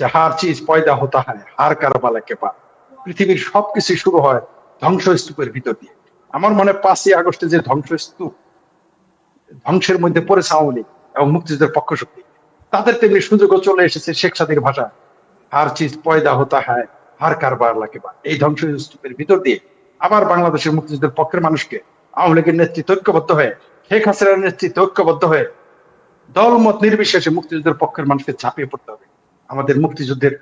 যে হার চিজ পয়দা হতা হয়, হার কারবালা কেপা। পৃথিবীর সবকিছু শুরু হয় ধ্বংসস্তূপের ভিতর দিয়ে। আমার মনে পাঁচই আগস্টে যে ধ্বংসস্তূপ, ধ্বংসের মধ্যে আওয়ামী লীগ এবং মুক্তিযুদ্ধের পক্ষ শক্তি। তাদের তেমনি সুযোগও চলে এসেছে শেখ সাদির ভাষা। হার চিজ পয়দা হতা হয়, হার কারবার লাকেবা এই ধ্বংসস্তূপের ভিতর দিয়ে আবার বাংলাদেশের মুক্তিযুদ্ধের পক্ষের মানুষকে আওয়ামী লীগের নেতৃত্ব ঐক্যবদ্ধ হয়ে, শেখ হাসিনার নেতৃত্বে ঐক্যবদ্ধ হয়ে দলমত নির্বিশেষে মুক্তিযুদ্ধের পক্ষের মানুষকে ঝাঁপিয়ে পড়তে হবে। আমাদের মুক্তিযুদ্ধের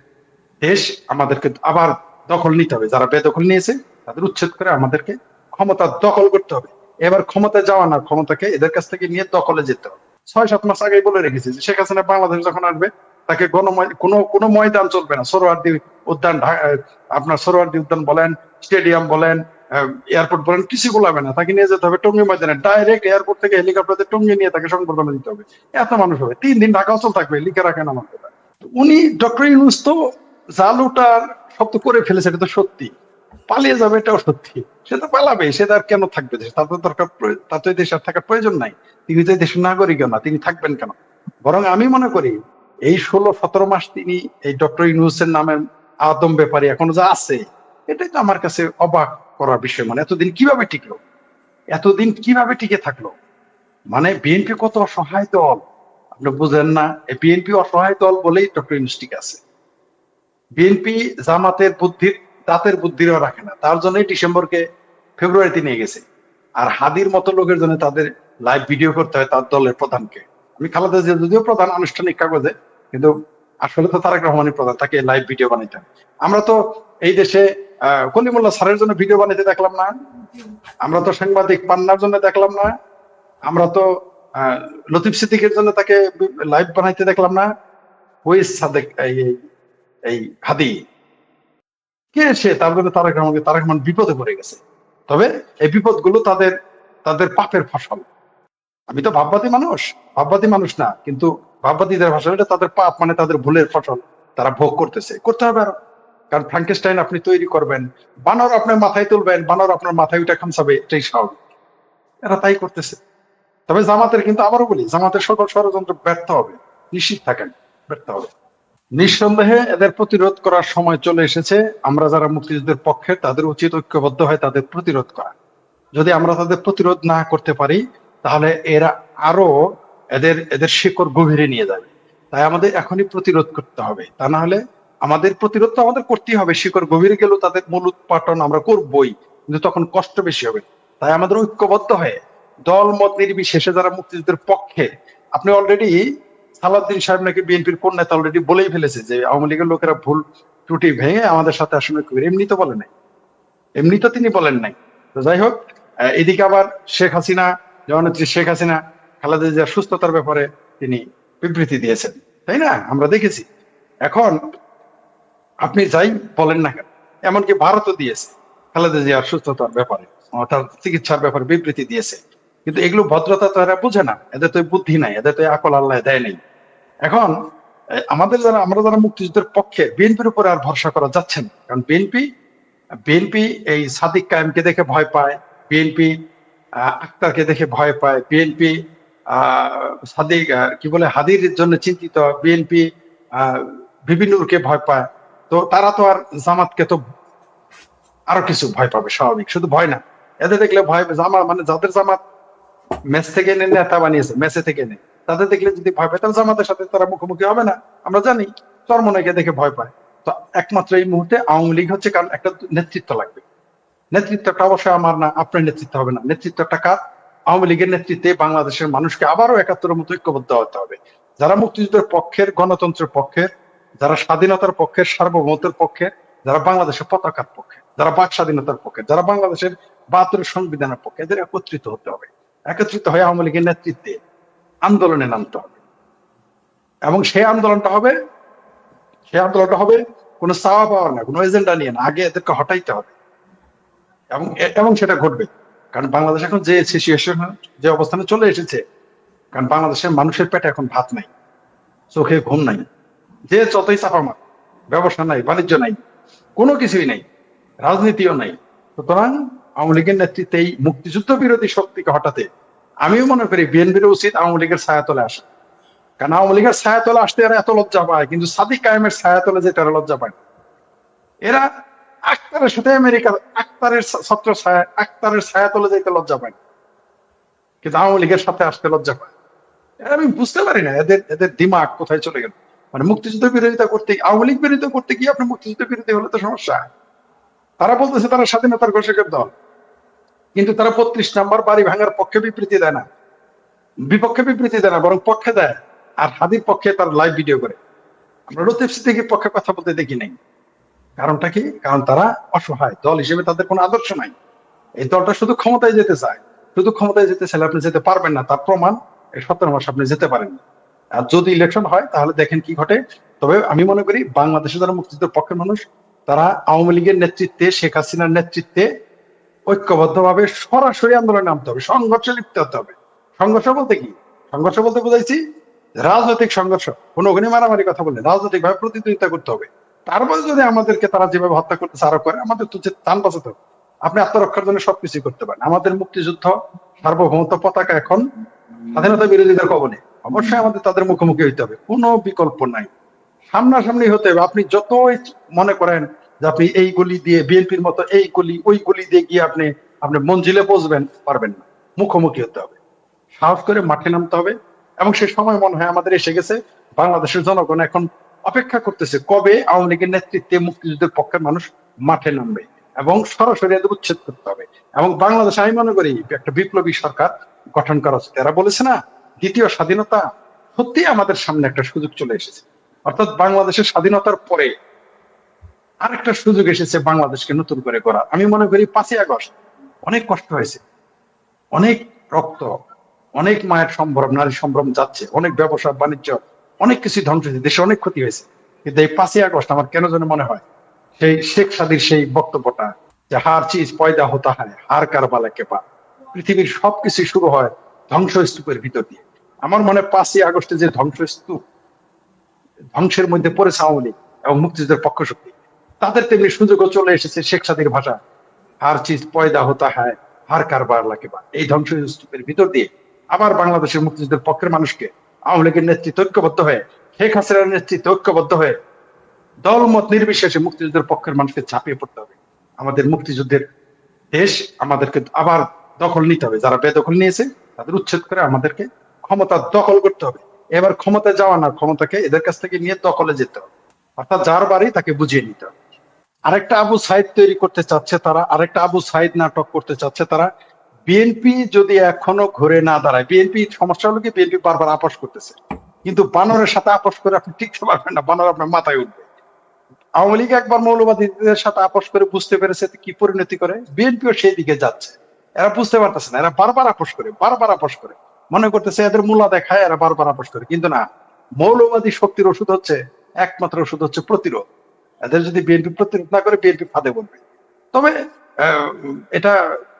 দেশ আমাদেরকে আবার দখল নিতে হবে। যারা বেদখল নিয়েছে, তাদের উচ্ছেদ করে আমাদেরকে ক্ষমতা দখল করতে হবে। এবার ক্ষমতায় যাওয়া না, ক্ষমতাকে এদের কাছ থেকে নিয়ে দখলে যেতে হবে। ছয় সাত মাস আগেই বলে রেখেছি যে শেখ হাসিনা বাংলাদেশ যখন আসবে, তাকে কোনো কোনো ময়দান চলবে না। সরোয়ার্দি উদ্যান আপনার সরোয়ার্দি উদ্যান বলেন, স্টেডিয়াম বলেন এয়ারপোর্ট বলেন কিছু বলাবে না। তাকে নিয়ে যেতে হবে টঙ্গি ময়দানে। ডাইরেক্ট এয়ারপোর্ট থেকে হেলিকপ্টারে টঙ্গি নিয়ে তাকে সংবর্ধনা দিতে হবে। এত মানুষ হবে। তিন দিন ঢাকা অচল থাকবে, লিখে রাখেন আমার কথা উনি ডক্টর ইউনুস তো জালুটার শব্দ করে ফেলেছে, এটা তো সত্যি। পালিয়ে যাবে, এটাও সত্যি। সে তো পালাবে, সে তার কেন থাকবে? দেশে তার তো দরকার তার তো দেশে থাকার প্রয়োজন নাই। তিনি তো দেশের নাগরিক না, তিনি থাকবেন কেন? বরং আমি মনে করি, এই ষোলো, সতেরো মাস তিনি এই ডক্টর ইউনুসের নামে আদম ব্যাপারী এখনও যা আছে, এটাই তো আমার কাছে অবাক করার বিষয়। মানে এতদিন কীভাবে টিকলো? এতদিন কীভাবে টিকে থাকল? মানে বিএনপি কত অসহায় দল আপনি বুঝেন না বিএনপি অসহায় দল বলেই ডক্টর ইউনুস আছে। বিএনপি জামাতের বুদ্ধির দাঁতের বুদ্ধিরও রাখে না। তার জন্যই ডিসেম্বরকে ফেব্রুয়ারিতে নিয়ে গেছে। আর হাদির মতো লোকের জন্য তাদের লাইভ ভিডিও করতে হয় তার দলের প্রধানকে। আমি খালেদা জিয়া যদিও প্রধান আনুষ্ঠানিক কাগজে, কিন্তু আসলে তো তারেক রহমানই প্রধান, তাকে লাইভ ভিডিও বানাইতে আমরা তো এই দেশে কলিমুল্লাহ স্যারের জন্য ভিডিও বানাইতে দেখলাম না। আমরা তো সাংবাদিক পান্নার জন্য দেখলাম না। আমরা তো লতিফ সিদ্দিকের জন্য তাকে লাইভ বানাইতে দেখলাম না। ওই সাদেক এই হাদি। কে সে? তার জন্য তারেক রহমানকে তারেক রহমান বিপদে পড়ে গেছে। তবে এই বিপদগুলো তাদের তাদের পাপের ফসল। আমি তো ভাববাদী মানুষ। ভাববাদী মানুষ না, কিন্তু ভাববাদীদের ভাষা এটা তাদের পাপ মানে তাদের ভুলের ফসল। তারা ভোগ করতেছে। করতে হবে আরও। কারণ ফ্রাঙ্কেস্টাইন আপনি তৈরি করবেন। বানর আপনার মাথায় তুলবেন। বানর আপনার মাথায় উঠে খামসাবে এটাই স্বাভাবিক। এরা তাই করতেছে। তবে জামাতের কিন্তু আবারও বলি, জামাতের সকল ষড়যন্ত্র ব্যর্থ হবে, নিশ্চিত থাকেন, ব্যর্থ হবে। নিঃসন্দেহে এদের প্রতিরোধ করার সময় চলে এসেছে। আমরা যারা মুক্তিযুদ্ধের পক্ষে, তাদের উচিত ঐক্যবদ্ধ হয় তাদের প্রতিরোধ করা। যদি আমরা তাদের প্রতিরোধ না করতে পারি, তাহলে এরা আরও এদের এদের শিকড় গভীরে নিয়ে যাবে। তাই আমাদের এখনই প্রতিরোধ করতে হবে। তা না হলে আমাদের প্রতিরোধ তো আমাদের করতেই হবে। শিকড় গভীরে গেলেও তাদের মূল উৎপাটন আমরা করবই, কিন্তু তখন কষ্ট বেশি হবে। তাই আমাদের ঐক্যবদ্ধ হয়ে দল মত নির্বিশেষে যারা মুক্তিযুদ্ধের পক্ষে, আপনি অলরেডি সালাউদ্দিন সাহেব নাকি বিএনপির কোন নেতা অলরেডি বলেই ফেলেছে যে আওয়ামী লীগের লোকেরা ভুল ত্রুটি ভেঙে আমাদের সাথে আসলে এমনি তো বলে নাই। এমনি তো তিনি বলেন নাই। তো যাই হোক এদিকে আবার শেখ হাসিনা, জননেত্রী শেখ হাসিনা, খালেদা জিয়ার সুস্থতার ব্যাপারে তিনি বিবৃতি দিয়েছেন। তাই না? আমরা দেখেছি। এখন আপনি যাই বলেন না কেন, এমনকি ভারতও দিয়েছে খালেদা জিয়ার সুস্থতার ব্যাপারে তার চিকিৎসার ব্যাপারে বিবৃতি দিয়েছে। কিন্তু এগুলো ভদ্রতা তো এরা বুঝে না। এদের তো বুদ্ধি নাই, এদের তো আকল আল্লাহ দেয় নাই। এখন আমাদের যারা, আমরা যারা মুক্তিযুদ্ধের পক্ষে, বিএনপির উপরে আর ভরসা করা যাচ্ছে না। কারণ বিএনপি বিএনপি এই সাদিক কায়েমকে দেখে ভয় পায়, বিএনপি আক্তারকে দেখে ভয় পায়, বিএনপি সাদিক কি বলে, হাদির জন্য চিন্তিত, বিএনপি বিভিন্নকে ভয় পায়। তো তারা তো আর জামাতকে তো আরও কিছু ভয় পাবে, স্বাভাবিক। শুধু ভয় না। এদের দেখলে ভয়, জামা মানে যাদের জামাত ম্যাচ থেকে এনে নেতা বানিয়েছে ম্যাচে থেকে এনে। তাদের দেখলে যদি ভয় তাহলে জামাতের সাথে তারা মুখোমুখি হবে না। আমরা জানি চরমনাইকে দেখে ভয় পায়। তো একমাত্র এই মুহূর্তে আওয়ামী লীগ হচ্ছে কারণ একটা নেতৃত্ব লাগবে। নেতৃত্বটা অবশ্যই আমার না, আপনার নেতৃত্ব হবে না। নেতৃত্বটা কার? আওয়ামী লীগের নেতৃত্বে বাংলাদেশের মানুষকে আবারও একাত্তরের মতো ঐক্যবদ্ধ হতে হবে। যারা মুক্তিযুদ্ধের পক্ষের, গণতন্ত্রের পক্ষের, যারা স্বাধীনতার পক্ষের, সার্বভৌমত্বের পক্ষে যারা বাংলাদেশের পতাকার পক্ষে যারা বাক স্বাধীনতার পক্ষে যারা বাংলাদেশের বাহাত্তরের সংবিধানের পক্ষে, এদের একত্রিত হতে হবে। একত্রিত হয়ে আওয়ামী লীগের নেতৃত্বে আন্দোলনে নামতে হবে। এবং সেই আন্দোলনটা হবে, সেই আন্দোলনটা হবে কোনো চাওয়া পাওয়ার না, কোনো এজেন্ডা নিয়ে না, আগে এদেরকে হটাইতে হবে। এবং এবং সেটা ঘটবে। কারণ বাংলাদেশ এখন যে সিচুয়েশন যে অবস্থানে চলে এসেছে, কারণ বাংলাদেশের মানুষের পেটে এখন ভাত নাই, চোখে ঘুম নাই। যে যতই চাপা মার, ব্যবসা নাই, বাণিজ্য নাই, কোনো কিছুই নাই, রাজনীতিও নাই। সুতরাং আওয়ামী লীগের নেতৃত্বে এই মুক্তিযুদ্ধ বিরোধী শক্তিকে হটাতে আমিও মনে করি বিএনপির উচিত আওয়ামী লীগের ছায়াতলে আসা। কারণ আওয়ামী লীগের ছায়াতলে আসতে এরা এত লজ্জা পায়, কিন্তু সাদিক কায়েমের ছায়াতলে যেতে এরা লজ্জা পায় এরা আক্তারের সাথে আমেরিকার আক্তারের ছত্র ছায়া আক্তারের ছায়াতলে যেতে লজ্জা পায় কিন্তু আওয়ামী লীগের সাথে আসতে লজ্জা পায় এরা আমি বুঝতে পারি না, এদের এদের দিমাগ কোথায় চলে গেল? মানে মুক্তিযুদ্ধ বিরোধিতা করতে আওয়ামী লীগ বিরোধিতা করতে গিয়ে আপনি মুক্তিযুদ্ধ বিরোধী হলে তো সমস্যা। তারা বলতেছে তারা স্বাধীনতার ঘোষকের দল। কিন্তু তারা বত্রিশ নাম্বার বাড়ি ভাঙার পক্ষে বিবৃতি দেয় না। বিপক্ষে বিবৃতি দেয় না, বরং পক্ষে দেয়। আর হাদির পক্ষে তার লাইভ ভিডিও করে। আমরা থেকে পক্ষে কথা বলতে দেখি নাই। কারণটা কি? কারণ তারা অসহায়। দল হিসেবে তাদের কোনো আদর্শ নাই। এই দলটা শুধু ক্ষমতায় যেতে চায়। শুধু ক্ষমতায় যেতে চাইলে আপনি যেতে পারবেন না। তার প্রমাণ এই সতেরো মাস আপনি যেতে পারেন। আর যদি ইলেকশন হয়, তাহলে দেখেন কি ঘটে। তবে আমি মনে করি, বাংলাদেশে যারা মুক্তিযুদ্ধের পক্ষের মানুষ, তারা আওয়ামী লীগের নেতৃত্বে, শেখ হাসিনার নেতৃত্বে ঐক্যবদ্ধভাবে সরাসরি আন্দোলনে নামতে হবে, সংঘর্ষে লিপ্ত হতে হবে। সংঘর্ষ বলতে কি? সংঘর্ষ বলতে বোঝাইছি, রাজনৈতিক সংঘর্ষ। কোনো ওখানে মারামারি কথা বললে রাজনৈতিক ভাবে প্রতিদ্বন্দ্বিতা করতে হবে। তারপরে যদি আমাদেরকে তারা যেভাবে হত্যা করতেছে, আরও করে, আমাদের তো যে তান বাঁচাতে হবে। আপনি আত্মরক্ষার জন্য সবকিছু করতে পারেন। আমাদের মুক্তিযুদ্ধ, সার্বভৌমত্ব পতাকা এখন স্বাধীনতা বিরোধীদের কবলে। অবশ্যই আমাদের তাদের মুখোমুখি হইতে হবে। কোনো বিকল্প নাই। সামনাসামনি হতে হবে। আপনি যতই মনে করেন যে আপনি এই গলি দিয়ে, বিএনপির মতো এই গলি, ওই গলি দিয়ে গিয়ে আপনি আপনি মঞ্জিলে পৌঁছবেন পারবেন না। মুখোমুখি হতে হবে। সাহস করে মাঠে নামতে হবে। এবং সে সময় মনে হয় আমাদের এসে গেছে, বাংলাদেশের জনগণ এখন অপেক্ষা করতেছে, কবে আওয়ামী লীগের নেতৃত্বে মুক্তিযুদ্ধের পক্ষের মানুষ মাঠে নামবে? এবং সরাসরি এদের উচ্ছেদ করতে হবে। এবং বাংলাদেশে, আমি মনে করি, একটা বিপ্লবী সরকার গঠন করা উচিত। এরা বলেছে না, দ্বিতীয় স্বাধীনতা সত্যি আমাদের সামনে একটা সুযোগ চলে এসেছে। অর্থাৎ বাংলাদেশের স্বাধীনতার পরে আরেকটা সুযোগ এসেছে বাংলাদেশকে নতুন করে করা আমি মনে করি পাঁচই আগস্ট অনেক কষ্ট হয়েছে। অনেক রক্ত, অনেক মায়ের সম্ভ্রম নারী সম্ভ্রম যাচ্ছে, অনেক ব্যবসা, বাণিজ্য, অনেক কিছু ধ্বংস হয়েছে, দেশে অনেক ক্ষতি হয়েছে। কিন্তু এই পাঁচই আগস্ট আমার কেন যেন মনে হয়, সেই শেখ সাদির সেই বক্তব্যটা যে হার চিজ পয়দা হতা হয়, হার কারবালা কেপা। পৃথিবীর সবকিছু শুরু হয় ধ্বংসস্তূপের ভিতর দিয়ে। আমার মনে পাঁচই আগস্টে যে ধ্বংসস্তূপ, ধ্বংসের মধ্যে পড়েছে আওয়ামী লীগ এবং মুক্তিযুদ্ধের পক্ষ শক্তি তাদের তেমনি সুযোগও চলে এসেছে শেখ সাদির ভাষা। হার চিজ পয়দা হতা হয় হার কারবার লাকেবা এই ধ্বংসস্তূপের ভিতর দিয়ে আবার বাংলাদেশের মুক্তিযুদ্ধের পক্ষের মানুষকে আওয়ামী লীগের নেতৃত্ব ঐক্যবদ্ধ হয়ে, শেখ হাসিনার নেতৃত্বে ঐক্যবদ্ধ হয়ে দলমত নির্বিশেষে মুক্তিযুদ্ধের পক্ষের মানুষকে ঝাঁপিয়ে পড়তে হবে। আমাদের মুক্তিযুদ্ধের দেশ আমাদেরকে আবার দখল নিতে হবে। যারা বেদখল নিয়েছে, তাদের উচ্ছেদ করে আমাদেরকে ক্ষমতা দখল করতে হবে। এবার ক্ষমতায় যাওয়া না, ক্ষমতাকে এদের কাছ থেকে নিয়ে দখলে যেতে হবে। অর্থাৎ যার বাড়ি তাকে বুঝিয়ে নিতে হবে। আরেকটা আবু সাইদ তৈরি করতে চাচ্ছে তারা, আরেকটা আবু সাইদ নাটক করতে চাচ্ছে তারা। বিএনপি যদি এখনও ঘুরে না দাঁড়ায় বিএনপি সমস্যা হলো কি বিএনপি বারবার আপোষ করতেছে। কিন্তু বানরের সাথে আপোষ করে আপনি টিকতে পারবেন না, বানর আপনার মাথায় উঠবে। আওয়ামী লীগ একবার মৌলবাদীদের সাথে আপোষ করে বুঝতে পেরেছে কি পরিণতি করে। বিএনপিও সেই দিকে যাচ্ছে। এরা বুঝতে পারতেছে না, এরা বারবার আপোষ করে, বারবার আপোষ করে। মনে করতেছে এদের মূলা দেখায়, এরা বারবার আপোষ করে। কিন্তু না, মৌলবাদী শক্তির ওষুধ হচ্ছে, একমাত্র ওষুধ হচ্ছে প্রতিরোধ। এদের যদি বিএনপি প্রতিরোধ না করে বিএনপি ফাঁদে বলবে তবে এটা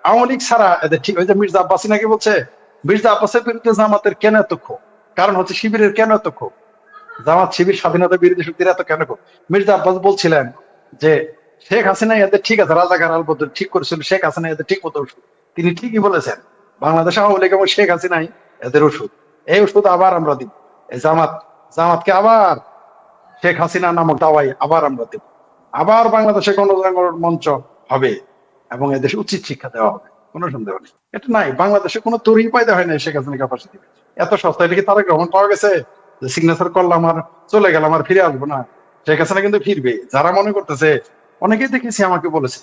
আওয়ামী লীগ ছাড়া এদের ঠিক যে মির্জা আব্বাসী নাকি বলছে, মির্জা আব্বাসের বিরুদ্ধে জামাতের কেন এত ক্ষোভ? কারণ হচ্ছে শিবিরের কেন এত ক্ষোভ? জামাত, শিবির, স্বাধীনতা বিরোধী শক্তির এত কেন ক্ষোভ? মির্জা আব্বাস বলছিলেন যে, শেখ হাসিনা এদের ঠিক আছে, রাজাকার আলবদ্র ঠিক করেছিল, শেখ হাসিনা এদের ঠিক মতো ওষুধ। তিনি ঠিকই বলেছেন, বাংলাদেশ আওয়ামী লীগ এবং শেখ হাসিনাই এদের ওষুধ। এই ওষুধ আবার আমরা দিব। জামাত, জামাতকে আবার শেখ হাসিনা নামক দাওয়াই আবার আমরা দেব। আবার বাংলাদেশে গণজাগরণ মঞ্চ হবে এবং এদেশে উচিত শিক্ষা দেওয়া হবে। কোনো সন্দেহ নেই। এটা নাই। বাংলাদেশে কোনো তরি পায়দা হয় না শেখ হাসিনাকে ফাঁসি দিবে এত সস্তা। এটা কি তারা গ্রহণ পাওয়া গেছে? যে সিগনেচার করলাম আর চলে গেলাম আর ফিরে আসব না। শেখ হাসিনা কিন্তু ফিরবে। যারা মনে করতেছে, অনেকেই দেখেছি আমাকে বলেছে,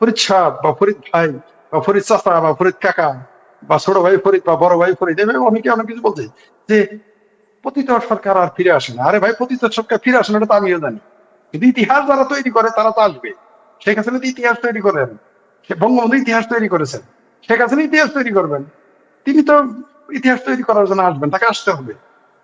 ফরিদ সাহ বা ফরিদ ভাই বা ফরিদ চাচা বা ফরিদ কাকা বা ছোট ভাই ফরিদ বা বড় ভাই ফরিদ, এভাবে অনেকে অনেক কিছু বলছে যে পতিত সরকার আর ফিরে আসে না। আরে ভাই, পতিত সরকার ফিরে আসে না, এটা তো আমিও জানি। কিন্তু ইতিহাস যারা তৈরি করে, তারা তো আসবে। শেখ হাসিনা ইতিহাস তৈরি করেন। বঙ্গবন্ধু ইতিহাস তৈরি করেছেন। শেখ হাসিনা ইতিহাস তৈরি করবেন। তিনি তো ইতিহাস তৈরি করার জন্য আসবেন, তাকে আসতে হবে।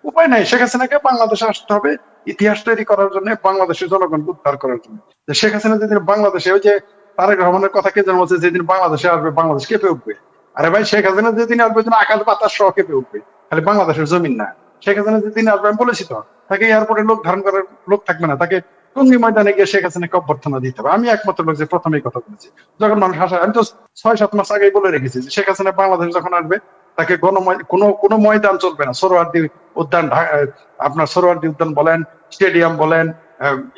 উপায় নাই, শেখ হাসিনাকে বাংলাদেশে আসতে হবে, ইতিহাস তৈরি করার জন্য বাংলাদেশের জনগণকে উদ্ধার করার জন্য। শেখ হাসিনা যেদিন বাংলাদেশে, ওই যে তারেক রহমানের কথা কে যেন বলছে যেদিন বাংলাদেশে আসবে, বাংলাদেশ কেঁপে উঠবে। আরে ভাই, শেখ হাসিনা যেদিন আসবে আকাশ বাতাস সহ কেঁপে উঠবে। খালি বাংলাদেশের জমিন না। শেখ হাসিনা যেদিন আসবে, আমি বলেছি তো, তাকে এয়ারপোর্টে লোক ধারণ করার লোক থাকবে না, তাকে টঙ্গি ময়দানে গিয়ে শেখ হাসিনাকে অভ্যর্থনা দিতে হবে। আমি একমাত্র লোক যে প্রথমেই কথা বলেছি। যখন মানুষ হাসা আমি তো ছয় সাত মাস আগেই বলে রেখেছি যে শেখ হাসিনা বাংলাদেশ যখন আসবে, তাকে গণ কোনো কোনো ময়দান চলবে না। সরোয়ার্দি উদ্যান আপনার সরোয়ার্দি উদ্যান বলেন, স্টেডিয়াম বলেন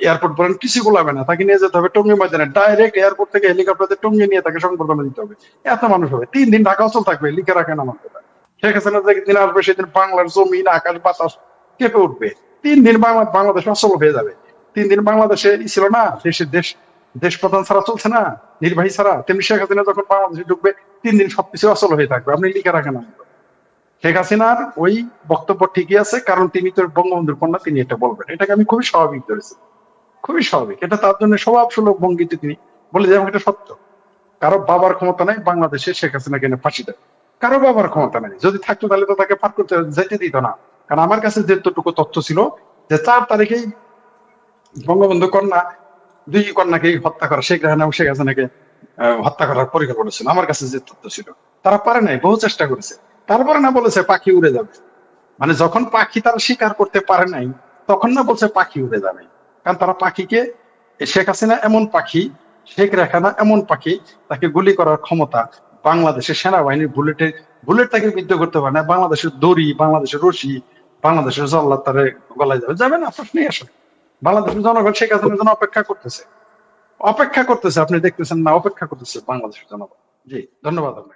এয়ারপোর্ট বলেন, কিছু গোলাবে না। তাকে নিয়ে যেতে হবে টঙ্গি ময়দানে। ডাইরেক্ট এয়ারপোর্ট থেকে হেলিকপ্টারে টঙ্গি নিয়ে তাকে সংবর্ধনা দিতে হবে। এত মানুষ হবে। তিন দিন ঢাকা অচল থাকবে, লিখে রাখেন আমার কথা শেখ হাসিনা যেদিন আসবে, সেদিন বাংলার জমিন, আকাশ, বাতাস কেঁপে উঠবে। তিন দিন বাংলা বাংলাদেশ অচল হয়ে যাবে। তিন দিন বাংলাদেশে ছিল না দেশের দেশ দেশ প্রধান ছাড়া চলছে না, নির্বাহী ছাড়া। তেমনি শেখ হাসিনা যখন বাংলাদেশে ঢুকবে, তিন দিন সবকিছু অচল হয়ে থাকবে। আপনি লিখে রাখেন শেখ হাসিনার ওই বক্তব্য ঠিকই আছে, কারণ তিনি তো বঙ্গবন্ধুর কন্যা, তিনি এটা বলবেন। এটাকে আমি খুবই স্বাভাবিক ধরেছি। খুবই স্বাভাবিক। এটা তার জন্য স্বভাব সুলভ ভঙ্গিতে তিনি বলে যে এটা সত্য। কারও বাবার ক্ষমতা নাই, বাংলাদেশে শেখ হাসিনা কেন ফাঁসি দেয় কারও বাবার ক্ষমতা নাই। যদি থাকতো তাহলে তো তাকে পার করতে যেতে দিত না। কারণ আমার কাছে যেটুকু তথ্য ছিল যে চার তারিখেই বঙ্গবন্ধু কন্যা, দুই কন্যাকে হত্যা করা, শেখ রেহানা শেখ হাসিনাকে হত্যা করার পরিকল্পনা ছিল। আমার কাছে যে তথ্য ছিল, তারা পারে নাই, বহু চেষ্টা করেছে। তারপরে না বলেছে পাখি উড়ে যাবে। মানে যখন পাখি তারা শিকার করতে পারে নাই, তখন না বলছে পাখি উড়ে যাবে। কারণ তারা পাখিকে, শেখ হাসিনা এমন পাখি, শেখ রেখানা এমন পাখি, তাকে গুলি করার ক্ষমতা বাংলাদেশের সেনাবাহিনীর বুলেটে বুলেট তাকে বিদ্ধ করতে পারে না। বাংলাদেশের দড়ি, বাংলাদেশের রশি, বাংলাদেশের জল্লাদ তারে গলায় যাবে যাবে না, প্রশ্নই আসলে বাংলাদেশের জনগণ সেই হাসিনার জন্য অপেক্ষা করতেছে। অপেক্ষা করতেছে, আপনি দেখতেছেন না, অপেক্ষা করতেছে বাংলাদেশের জনগণ। জি, ধন্যবাদ আপনাকে।